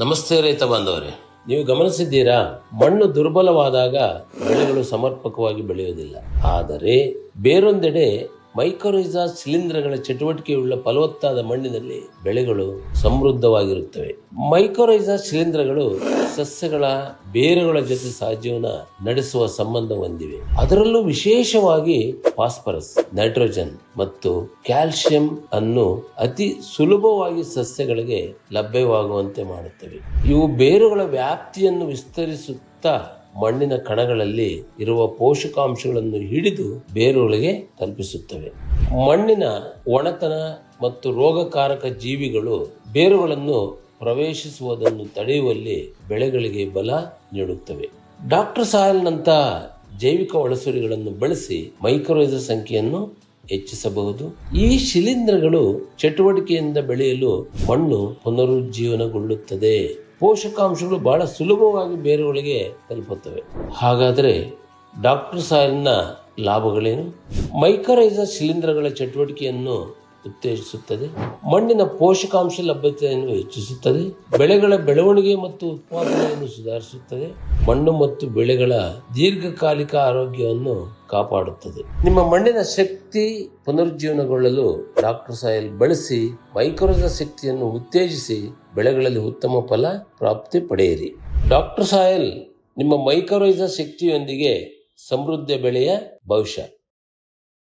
ನಮಸ್ತೆ ರೈತ ಬಾಂಧವರೇ, ನೀವು ಗಮನಿಸಿದ್ದೀರಾ, ಮಣ್ಣು ದುರ್ಬಲವಾದಾಗ ಬೆಳೆಗಳು ಸಮರ್ಪಕವಾಗಿ ಬೆಳೆಯುವುದಿಲ್ಲ. ಆದರೆ ಬೇರೊಂದೆಡೆ ಮೈಕ್ರೋಜಾ ಶಿಲೀಂಧ್ರಗಳ ಚಟುವಟಿಕೆಯುಳ್ಳ ಫಲವತ್ತಾದ ಮಣ್ಣಿನಲ್ಲಿ ಬೆಳೆಗಳು ಸಮೃದ್ಧವಾಗಿರುತ್ತವೆ. ಮೈಕ್ರೋಜಾ ಶಿಲೀಂಧ್ರಗಳು ಸಸ್ಯಗಳ ಬೇರುಗಳ ಜೊತೆ ಸಹಜೀವನ ನಡೆಸುವ ಸಂಬಂಧ ಹೊಂದಿವೆ. ಅದರಲ್ಲೂ ವಿಶೇಷವಾಗಿ ಫಾಸ್ಫರಸ್, ನೈಟ್ರೋಜನ್ ಮತ್ತು ಕ್ಯಾಲ್ಸಿಯಂ ಅನ್ನು ಅತಿ ಸುಲಭವಾಗಿ ಸಸ್ಯಗಳಿಗೆ ಲಭ್ಯವಾಗುವಂತೆ ಮಾಡುತ್ತವೆ. ಇವು ಬೇರುಗಳ ವ್ಯಾಪ್ತಿಯನ್ನು ವಿಸ್ತರಿಸುತ್ತಾ ಮಣ್ಣಿನ ಕಣಗಳಲ್ಲಿ ಇರುವ ಪೋಷಕಾಂಶಗಳನ್ನು ಹಿಡಿದು ಬೇರುಗಳಿಗೆ ತಲುಪಿಸುತ್ತವೆ. ಮಣ್ಣಿನ ಒಣತನ ಮತ್ತು ರೋಗಕಾರಕ ಜೀವಿಗಳು ಬೇರುಗಳನ್ನು ಪ್ರವೇಶಿಸುವುದನ್ನು ತಡೆಯುವಲ್ಲಿ ಬೆಳೆಗಳಿಗೆ ಬಲ ನೀಡುತ್ತವೆ. ಡಾಕ್ಟರ್ ಸಾಯಲ್ನಂಥ ಜೈವಿಕ ಒಳಸುರಿಗಳನ್ನು ಬಳಸಿ ಮೈಕ್ರೋಯಿಸ ಸಂಖ್ಯೆಯನ್ನು ಹೆಚ್ಚಿಸಬಹುದು. ಈ ಶಿಲೀಂಧ್ರಗಳು ಚಟುವಟಿಕೆಯಿಂದ ಬೆಳೆಯಲು ಮಣ್ಣು ಪುನರುಜ್ಜೀವನಗೊಳ್ಳುತ್ತದೆ. ಪೋಷಕಾಂಶಗಳು ಬಹಳ ಸುಲಭವಾಗಿ ಬೇರುಗಳಿಗೆ ತಲುಪುತ್ತವೆ. ಹಾಗಾದರೆ ಡಾಕ್ಟರ್ ಸಾಯಲ್ನ ಲಾಭಗಳೇನು? ಮೈಕ್ರೋಯಿಸ ಶಿಲೀಂಧ್ರಗಳ ಚಟುವಟಿಕೆಯನ್ನು ಉತ್ತೇಜಿಸುತ್ತದೆ. ಮಣ್ಣಿನ ಪೋಷಕಾಂಶ ಲಭ್ಯತೆಯನ್ನು ಹೆಚ್ಚಿಸುತ್ತದೆ. ಬೆಳೆಗಳ ಬೆಳವಣಿಗೆ ಮತ್ತು ಉತ್ಪಾದನೆಯನ್ನು ಸುಧಾರಿಸುತ್ತದೆ. ಮಣ್ಣು ಮತ್ತು ಬೆಳೆಗಳ ದೀರ್ಘಕಾಲಿಕ ಆರೋಗ್ಯವನ್ನು ಕಾಪಾಡುತ್ತದೆ. ನಿಮ್ಮ ಮಣ್ಣಿನ ಶಕ್ತಿ ಪುನರುಜ್ಜೀವನಗೊಳ್ಳಲು ಡಾಕ್ಟರ್ ಸಾಯಿಲ್ ಬಳಸಿ ಮೈಕ್ರೋಜ ಶಕ್ತಿಯನ್ನು ಉತ್ತೇಜಿಸಿ ಬೆಳೆಗಳಲ್ಲಿ ಉತ್ತಮ ಫಲ ಪ್ರಾಪ್ತಿ ಪಡೆಯಿರಿ. ಡಾಕ್ಟರ್ ಸಾಯಲ್ ನಿಮ್ಮ ಮೈಕ್ರೋಜ ಶಕ್ತಿಯೊಂದಿಗೆ ಸಮೃದ್ಧ ಬೆಳೆಯ ಭವಿಷ್ಯ.